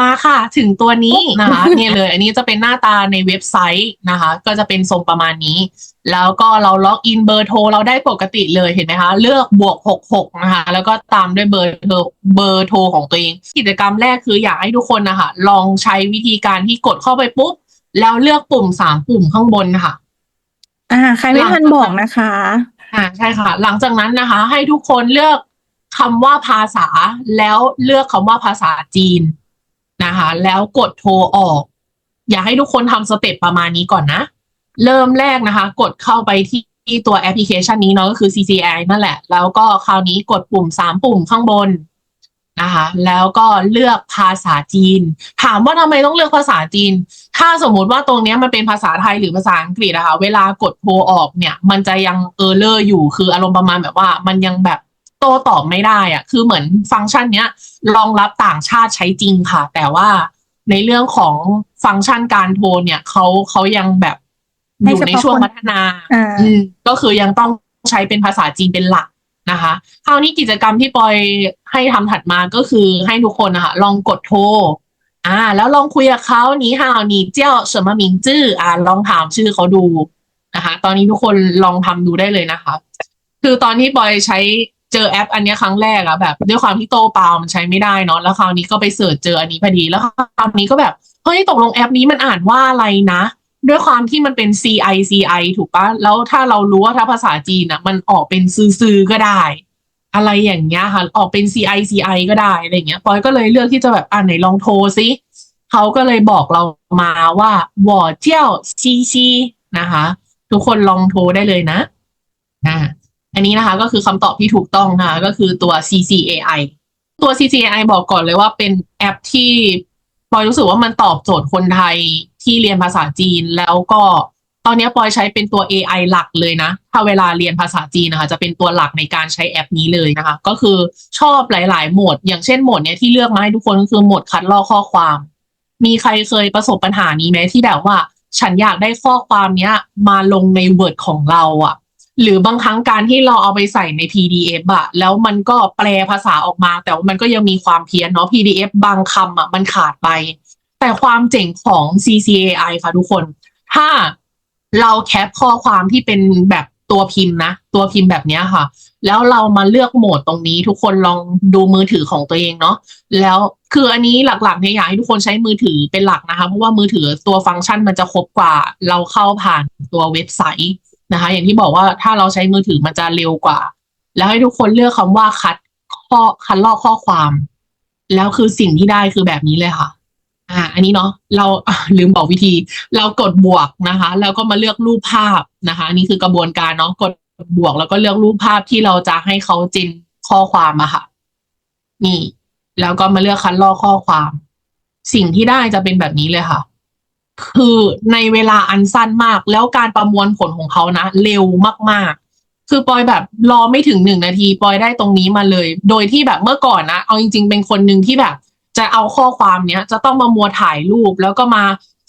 มาค่ะ ถึงตัวนี้นะคะเนี่ยเลย อันนี้จะเป็นหน้าตาในเว็บไซต์นะคะ ก็จะเป็นทรงประมาณนี้ แล้วก็เราล็อกอินเบอร์โทรเราได้ปกติเลยเห็นไหมคะ เลือกบวกหกหกนะคะ แล้วก็ตามด้วยเบอร์โทรเบอร์โทรของตัวเอง กิจกรรมแรกคืออยากให้ทุกคนนะคะ ลองใช้วิธีการที่กดเข้าไปปุ๊บ แล้วเลือกปุ่มสามปุ่มข้างบนค่ะอ่าใครไม่ทันบอกนะคะอ่าใช่ค่ะ หลังจากนั้นนะคะ ให้ทุกคนเลือกคำว่าภาษาแล้วเลือกคำว่าภาษาจีน นะคะ แล้วกดโทรออก อยากให้ทุกคนทำสเต็ปประมาณนี้ก่อนนะ เริ่มแรกนะคะ กดเข้าไปที่ตัวแอปพลิเคชันนี้เนาะก็คือ CCI นั่นแหละ แล้วก็คราวนี้กดปุ่มสามปุ่มข้างบนนะคะ แล้วก็เลือกภาษาจีน ถามว่าทำไมต้องเลือกภาษาจีน ถ้าสมมติว่าตรงนี้มันเป็นภาษาไทยหรือภาษาอังกฤษอะคะ เวลากดโทรออกเนี่ย มันจะยังเออร์เลอร์อยู่ คืออารมณ์ประมาณแบบว่า มันยังแบบ โตตอบไม่ได้อะคือเหมือนฟังก์ชันเนี้ยรองรับต่างชาติใช้จริงค่ะ แต่ว่าในเรื่องของฟังก์ชันการโทรเนี่ยเขาเขายังแบบอยู่ในช่วงพัฒนาก็คือยังต้องใช้เป็นภาษาจีนเป็นหลักนะคะคราวนี้กิจกรรมที่ปอยให้ทำถัดมาก็คือให้ทุกคนนะคะลองกดโทรอ่า แล้วลองคุยกับเขานี้ฮาวนี่เจ้าเฉิมมินจื้ออ่า ลองถามชื่อเขาดูนะคะ ตอนนี้ทุกคนลองทำดูได้เลยนะคะ คือตอนที่ปอยใช้ เจอแอปอันนี้ครั้งแรกอะแบบ ด้วยความที่โตเปล่ามันใช้ไม่ได้เนาะแล้วคราวนี้ก็ไปเสิร์ชเจออันนี้พอดีแล้วคราวนี้ก็แบบเฮ้ยตกลงแอปนี้มันอ่านว่าอะไรนะ ด้วยความที่มันเป็น CI CI ถูกปะแล้วถ้าเรารู้ว่าถ้าภาษาจีนอะมันออกเป็นซื่อก็ได้ อะไรอย่างเงี้ยค่ะออกเป็น CI CI ก็ได้อะไรเงี้ยปอยก็เลยเลือกที่จะแบบอ่านไหนลองโทรซิเขาก็เลยบอกเรามาว่าวอเจ้าซีซีนะคะ ทุกคนลองโทรได้เลยนะอ่า อันนี้นะคะก็คือคำตอบที่ถูกต้องนะคะก็คือตัว CCAI ตัว CCAI บอกก่อนเลยว่าเป็นแอปที่ปอยรู้สึกว่ามันตอบโจทย์คนไทยที่เรียนภาษาจีน แล้วก็ตอนนี้ปอยใช้เป็นตัว AI หลักเลยนะ ถ้าเวลาเรียนภาษาจีนนะคะ จะเป็นตัวหลักในการใช้แอปนี้เลยนะคะ ก็คือชอบหลาย ๆ โหมด อย่างเช่นโหมดเนี้ยที่เลือกมาให้ทุกคนก็คือโหมดคัดลอกข้อความ มีใครเคยประสบปัญหานี้ไหมที่แบบว่า ฉันอยากได้ข้อความเนี้ย มาลงใน Word ของเราอะ หรือบางครั้งการที่เราเอาไปใส่ใน PDF อะแล้วมันก็แปลภาษาออกมา แต่ว่ามันก็ยังมีความเพี้ยนเนาะ PDF บางคำอะมันขาดไป แต่ความเจ๋งของ CCAI ค่ะทุกคน ถ้าเราแคปข้อความที่เป็นแบบตัวพิมพ์นะ ตัวพิมพ์แบบนี้ค่ะ แล้วเรามาเลือกโหมดตรงนี้ ทุกคนลองดูมือถือของตัวเองเนาะแล้วคืออันนี้หลักๆเนี่ยอยากให้ทุกคนใช้มือถือเป็นหลักนะคะ เพราะว่ามือถือตัวฟังก์ชันมันจะครบกว่า เราเข้าผ่านตัวเว็บไซต์ นะคะ อย่างที่บอกว่าถ้าเราใช้มือถือมันจะเร็วกว่า แล้วให้ทุกคนเลือกคำว่าคัดข้อคัดลอกข้อความ แล้วคือสิ่งที่ได้คือแบบนี้เลยค่ะ อ่า อันนี้เนาะเราลืมบอกวิธี เรากดบวกนะคะ แล้วก็มาเลือกรูปภาพนะคะนนี่คือกระบวนการเนาะกดบวกแล้วก็เลือกรูปภาพที่เราจะให้เขาเจนข้อความอะค่ะ นี่ แล้วก็มาเลือกคัดลอกข้อความ สิ่งที่ได้จะเป็นแบบนี้เลยค่ะ คือในเวลาอันสั้นมาก แล้วการประมวลผลของเขานะ เร็วมากๆ คือปอยแบบรอไม่ถึงหนึ่งนาทีปอยได้ตรงนี้มาเลย โดยที่แบบเมื่อก่อนนะ เอาจริง ๆ เป็นคนหนึ่งที่แบบ จะเอาข้อความเนี้ย จะต้องมามัวถ่ายรูป แล้วก็มา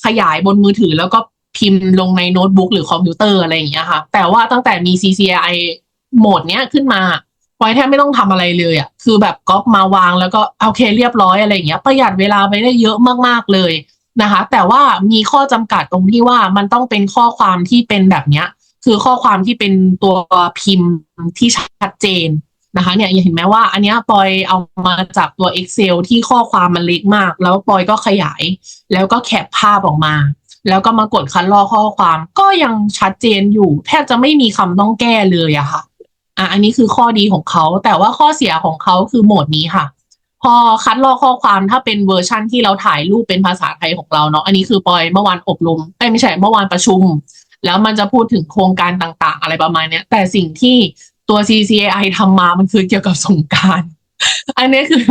ขยายบนมือถือ แล้วก็พิมพ์ลงในโน้ตบุ๊กหรือคอมพิวเตอร์อะไรอย่างเงี้ยค่ะ แต่ว่าตั้งแต่มี CCI โหมดเนี้ยขึ้นมาปอยแทบไม่ต้องทำอะไรเลยอะ คือแบบก๊อปมาวางแล้วก็โอเคเรียบร้อยอะไรอย่างเงี้ย ประหยัดเวลาไปได้เยอะมากๆเลย นะคะ แต่ว่ามีข้อจำกัดตรงที่ว่ามันต้องเป็นข้อความที่เป็นแบบเนี้ย คือข้อความที่เป็นตัวพิมพ์ที่ชัดเจนนะคะ เนี่ยเห็นไหมว่า อันนี้ปอยเอามาจากตัว Excel ที่ข้อความมันเล็กมาก แล้วปอยก็ขยาย แล้วก็แคปภาพออกมา แล้วก็มากดคัดลอกข้อความก็ยังชัดเจนอยู่ แทบจะไม่มีคำต้องแก้เลยอะค่ะอะ อันนี้คือข้อดีของเขา แต่ว่าข้อเสียของเขาคือโหมดนี้ค่ะ พอคัดลอกข้อความถ้าเป็นเวอร์ชั่นที่เราถ่ายรูปเป็นภาษาไทยของเราเนาะอันนี้คือปอยเมื่อวานอบรมไม่ใช่เมื่อวานประชุม แล้วมันจะพูดถึงโครงการต่างๆ อะไรประมาณเนี้ย แต่สิ่งที่ตัว CCAI ทำมามันคือเกี่ยวกับสงการอันนี้คือ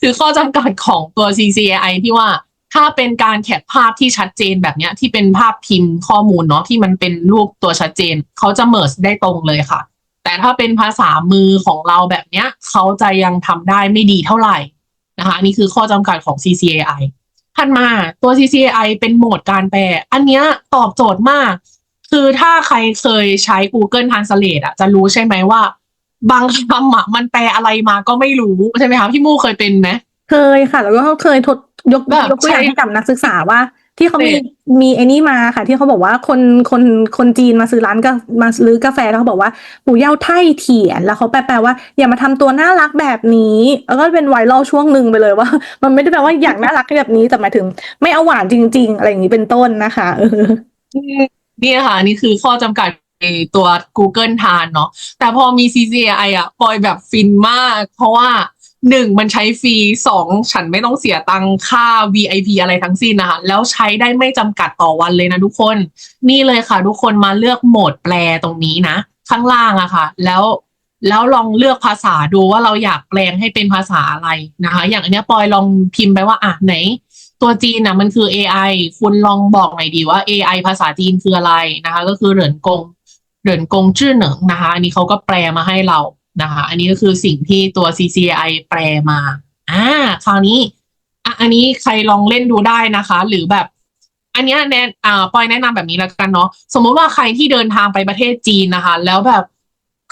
คือข้อจำกัดของตัว CCAI ที่ว่าถ้าเป็นการแคปภาพที่ชัดเจนแบบเนี้ยที่เป็นภาพพิมพ์ข้อมูลเนาะที่มันเป็นรูปตัวชัดเจน เขาจะเมิร์ได้ตรงเลยค่ะ แต่ถ้าเป็นภาษามือของเราแบบเนี้ยเขาจะยังทำได้ไม่ดีเท่าไหร่ นะคะอันนี้คือข้อจำกัดของ CCAI ถัดมาตัว CCAI เป็นโหมดการแปล อันเนี้ยตอบโจทย์มาก คือถ้าใครเคยใช้ Google Translate อะจะรู้ใช่ไหมว่า บางคำอะมันแปลอะไรมาก็ไม่รู้ใช่ไหมคะพี่มู่เคยเป็นไหมเคยค่ะ แล้วก็เคยทดยกแบบยกตัวอย่างใช้ให้กับนักศึกษาว่า ที่เขามีเสร็จมีไอ้นี่มาค่ะ ที่เขาบอกว่าคนคนคนจีนมาซื้อร้านก็มาซื้อกาแฟแล้วเขาบอกว่าหูเย่าไท่เถียน แล้วเขาแปลว่า อย่ามาทำตัวน่ารักแบบนี้ แล้วก็เป็นไวรัลช่วงหนึ่งไปเลยว่า มันไม่ได้แปลว่าอยากน่ารักแบบนี้แต่หมายถึง ไม่เอาหวานจริง ๆ อะไรอย่างนี้เป็นต้นนะคะเออนี่ค่ะอันนี่คือข้อจำกัดในตัว Google ทานเนาะแต่พอมี CCI อะปอยแบบฟินมาก เพราะว่า หนึ่งมันใช้ฟรีสองฉันไม่ต้องเสียตังค่า VIP อะไรทั้งสิ้นนะคะ แล้วใช้ได้ไม่จำกัดต่อวันเลยนะทุกคน นี่เลยค่ะ ทุกคนมาเลือกโหมดแปลตรงนี้นะ ข้างล่างอะค่ะ แล้วแล้วลองเลือกภาษาดูว่าเราอยากแปลงให้เป็นภาษาอะไรนะคะ อย่างอันนี้ปอยลองพิมพ์ไปว่าอะไหน ตัวจีนนะมันคือ AI คุณลองบอกหน่อยดีว่า AI ภาษาจีนคืออะไรนะคะ ก็คือเหรินกงเหรินกงจื้อเหนิงนะคะ อันนี้เขาก็แปลมาให้เรา นะคะ อันนี้ก็คือสิ่งที่ตัว CCI แปลมา อ่า คราวนี้อะอันนี้ใครลองเล่นดูได้นะคะ หรือแบบ อันเนี้ยแนะอ่าปอยแนะนำแบบนี้แล้วกันเนาะ สมมุติว่าใครที่เดินทางไปประเทศจีนนะคะ แล้วแบบ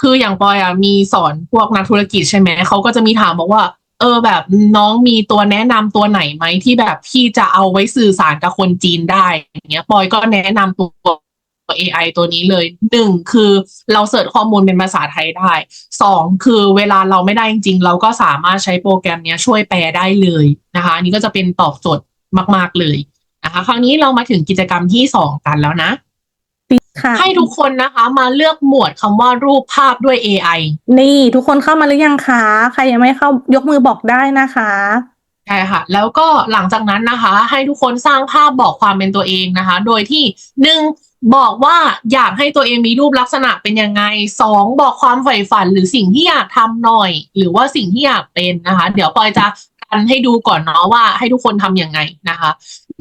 คืออย่างปอยอะมีสอนพวกนักธุรกิจใช่ไหม เขาก็จะมีถามบอกว่า เออแบบน้องมีตัวแนะนำตัวไหนไหมที่แบบพี่จะเอาไว้สื่อสารกับคนจีนได้อย่างเงี้ย ปอยก็แนะนำตัว AI ตัวนี้เลยหนึ่งคือเราเสิร์ชข้อมูลเป็นภาษาไทยได้สองคือเวลาเราไม่ได้จริง ๆ เราก็สามารถใช้โปรแกรมเนี้ยช่วยแปลได้เลยนะคะอันนี้ก็จะเป็นตอบโจทย์มาก ๆเลยนะคะคราวนี้เรามาถึงกิจกรรมที่สองกันแล้วนะค่ะให้ทุกคนนะคะ มาเลือกหมวดคำว่ารูปภาพด้วย AI นี่ทุกคนเข้ามาหรือยังคะ ใครยังไม่เข้ายกมือบอกได้นะคะใช่ค่ะ แล้วก็หลังจากนั้นนะคะ ให้ทุกคนสร้างภาพบอกความเป็นตัวเองนะคะ โดยที่หนึ่ง บอกว่าอยากให้ตัวเองมีรูปลักษณะเป็นยังไงสองบอกความใฝ่ฝันหรือสิ่งที่อยากทำหน่อย หรือว่าสิ่งที่อยากเป็นนะคะ เดี๋ยวปอยจะกันให้ดูก่อนเนาะว่าให้ทุกคนทำยังไงนะคะ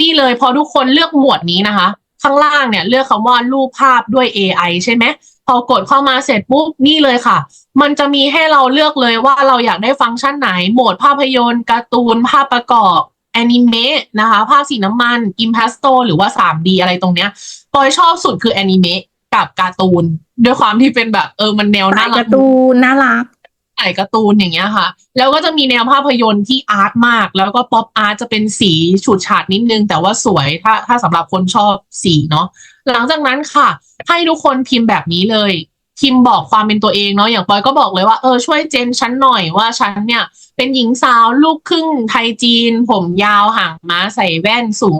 นี่เลยพอทุกคนเลือกหมวดนี้นะคะ ข้างล่างเนี่ยเลือกคำว่ารูปภาพด้วย AI ใช่ไหมพอกดเข้ามาเสร็จปุ๊บนี่เลยค่ะ มันจะมีให้เราเลือกเลยว่าเราอยากได้ฟังก์ชันไหน โหมดภาพยนตร์การ์ตูนภาพประกอบ แอนิเมะนะคะภาพสีน้ำมันอิมพ s สโตหรือว่า 3D อะไรตรงเนี้ยปอยชอบสุดคือแอนิเมะกับการ์ตูน ด้วยความที่เป็นแบบเออมันแนวสาน่ายรักากร์ตูนน่ารักถ่ายการ์ตูนอย่างเงี้ยค่ะ แล้วก็จะมีแนวภาพยนตร์ที่อาร์ตมาก แล้วก็ป๊อปอาร์ตจะเป็นสีฉูดฉาดนิดนึง แต่ว่าสวยถ้าถ้าสำหรับคนชอบสีเนาะหลังจากนั้นค่ะ ให้ทุกคนพิมพ์แบบนี้เลย พิมบอกความเป็นตัวเองเนาะอย่างปอยก็บอกเลยว่าเออช่วยเจนฉันหน่อยว่าฉันเนี่ย เป็นหญิงสาวลูกครึ่งไทยจีน ผมยาวห่างม้าใส่แว่นสูง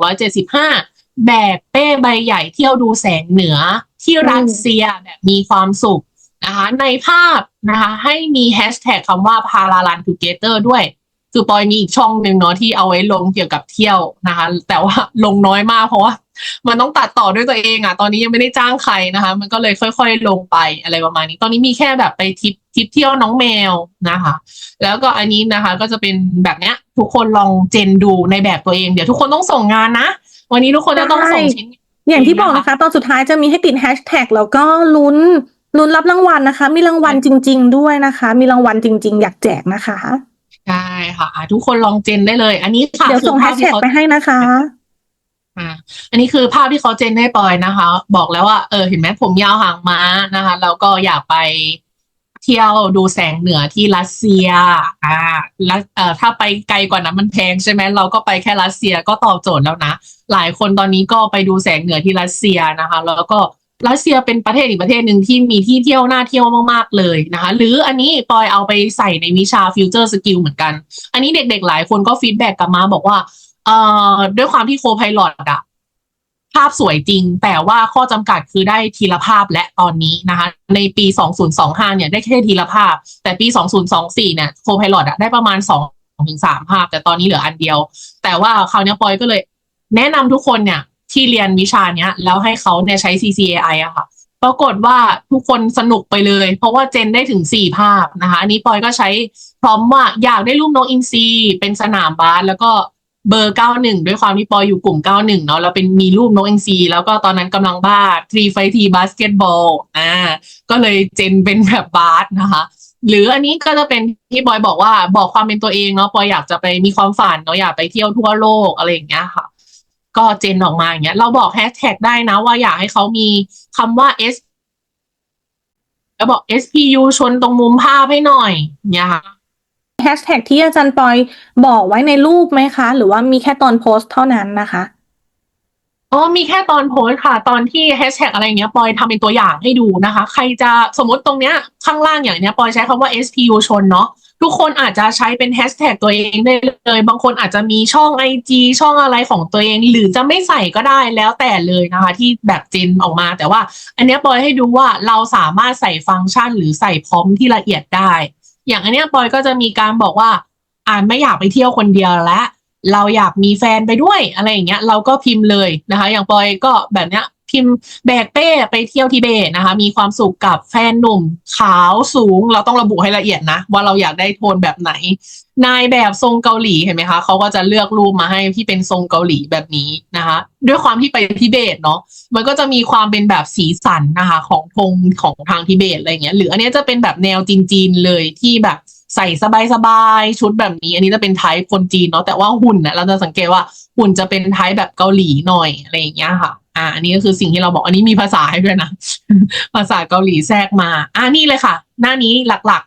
175แบกเป้ใบใหญ่เที่ยวดูแสงเหนือที่รัสเซียแบบมีความสุขนะคะในภาพนะคะให้มีแฮชแท็กคำว่า Paralan Together ด้วย คือปอยมีอีกช่องหนึ่งเนาะที่เอาไว้ลงเกี่ยวกับเที่ยวนะคะ แต่ว่าลงน้อยมากเพราะว่ามันต้องตัดต่อด้วยตัวเองอะ่ะตอนนี้ยังไม่ได้จ้างใครนะคะ มันก็เลยค่อย ๆ ลงไปอะไรประมาณนี้ ตอนนี้มีแค่แบบไปทริปทริปเที่ยวน้องแมวนะคะ แล้วก็อันนี้นะคะก็จะเป็นแบบเนี้ย ทุกคนลองเจนดูในแบบตัวเองเดี๋ยวทุกคนต้องส่งงานนะ วันนี้ทุกคนจะต้องส่งชิ้นอย่างที่บอกนะคะคะตอนสุดท้ายจะมีให้ติดแฮชแท็กแล้วก็ลุ้นลุ้นรับรางวัลนะคะ มีรางวัลจริง ๆ ด้วยนะคะ มีรางวัลจริง ๆ อยากแจกนะคะ ใช่ค่ะอะทุกคนลองเจนได้เลย อันนี้ค่ะเดี๋ยวส่งคือแฮภาพชที่แท็กเขาไปให้นะคะอ่าอันนี้คือภาพที่เขาเจนให้ปอยนะคะ บอกแล้วว่าเออเห็นไหมผมยาวหางม้านะคะ แล้วก็อยากไปเที่ยวดูแสงเหนือที่รัสเซีย อ่าแล้วเอ่อถ้าไปไกลกว่านั้นมันแพงใช่ไหมเราก็ไปแค่รัสเซียก็ตอบโจทย์แล้วนะ หลายคนตอนนี้ก็ไปดูแสงเหนือที่รัสเซียนะคะ แล้วก็ รัสเซียเป็นประเทศอีกประเทศหนึ่งที่มีที่เที่ยวน่าเที่ยวมากๆเลยนะคะ หรืออันนี้ปอยเอาไปใส่ในวิชาฟิวเจอร์สกิลเหมือนกัน อันนี้เด็กๆหลายคนก็ฟีดแบ็กกลับมาบอกว่า เอ่อด้วยความที่โคไพลอตอะภาพสวยจริง แต่ว่าข้อจำกัดคือได้ทีละภาพและตอนนี้นะคะ ในปี 2025 เนี่ยได้แค่ทีละภาพ แต่ปี 2024 เนี่ยโคไพลอตอะได้ประมาณ2ถึง3ภาพ แต่ตอนนี้เหลืออันเดียว แต่ว่าคราวนี้ปอยก็เลย แนะนำทุกคนเนี่ย ที่เรียนวิชาเนี้ย แล้วให้เขาเนี่ยใช้ CCAI อะค่ะ ปรากฏว่าทุกคนสนุกไปเลย เพราะว่าเจนได้ถึง4ภาพนะคะ อันนี้ปอยก็ใช้พร้อมว่าอยากได้รูปนกอินทรีเป็นสนามบาสแล้วก็เบอร์ 91 ด้วยความที่ปอยอยู่กลุ่ม 91 เนาะแล้วเป็นมีรูปนกอินทรีแล้วก็ตอนนั้นกำลังบ้า3ไฟทีบาสเกตบอลอ่าก็เลยเจนเป็นแบบบาสนะคะ หรืออันนี้ก็จะเป็นที่บอยบอกว่าบอกความเป็นตัวเองเนาะปอยอยากจะไปมีความฝันเนาะอยากไปเที่ยวทั่วโลกอะไรอย่างเงี้ยค่ะ ก็เจนออกมาอย่างเงี้ย เราบอกแฮชแท็กได้นะว่าอยากให้เขามีคำว่า S แล้วบอก SPU ชนตรงมุมภาพให้หน่อยเนี่ยค่ะแฮชแท็กที่อาจารย์ปอยบอกไว้ในรูปไหมคะ หรือว่ามีแค่ตอนโพสต์เท่านั้นนะคะอ๋อมีแค่ตอนโพสต์ค่ะ ตอนที่แฮชแท็กอะไรอย่างเงี้ยปอยทำเป็นตัวอย่างให้ดูนะคะ ใครจะสมมติตรงเนี้ยข้างล่างอย่างเนี้ยปอยใช้คำว่า SPU ชนเนาะ ทุกคนอาจจะใช้เป็นแฮชแท็กตัวเองได้เลย บางคนอาจจะมีช่อง IG ช่องอะไรของตัวเอง หรือจะไม่ใส่ก็ได้แล้วแต่เลยนะคะ ที่แบบเจนออกมา แต่ว่า อันเนี้ยปอยให้ดูว่าเราสามารถใส่ฟังก์ชัน หรือใส่พร้อมที่ละเอียดได้ อย่างอันเนี้ยปอยก็จะมีการบอกว่าอ่านไม่อยากไปเที่ยวคนเดียวแล้วเราอยากมีแฟนไปด้วยอะไรอย่างเงี้ยเราก็พิมพ์เลยนะคะ อย่างปอยก็แบบเนี้ย พิมพ์แบกเป้ไปเที่ยวทิเบตนะคะ มีความสุขกับแฟนหนุ่ม ขาวสูง เราต้องระบุให้ละเอียดนะ ว่าเราอยากได้โทนแบบไหน นายแบบทรงเกาหลีเห็นไหมคะเขาก็จะเลือกรูปมาให้ที่เป็นทรงเกาหลีแบบนี้นะคะ ด้วยความที่ไปทิเบตเนาะมันก็จะมีความเป็นแบบสีสันนะคะ ของธงของทางทิเบตอะไรเงี้ยหรืออันนี้จะเป็นแบบแนวจีนๆเลยที่แบบใส่สบายๆชุดแบบนี้ อันนี้จะเป็นไทป์คนจีนเนาะแต่ว่าหุ่นนะเราจะสังเกตว่าหุ่นจะเป็นไทป์แบบเกาหลีหน่อยอะไรอย่างเงี้ยค่ะ อ่าอันนี้ก็คือสิ่งที่เราบอกอันนี้มีภาษาให้ด้วยนะ ภาษาเกาหลีแทรกมา อ่านี่เลยค่ะ หน้านี้หลัก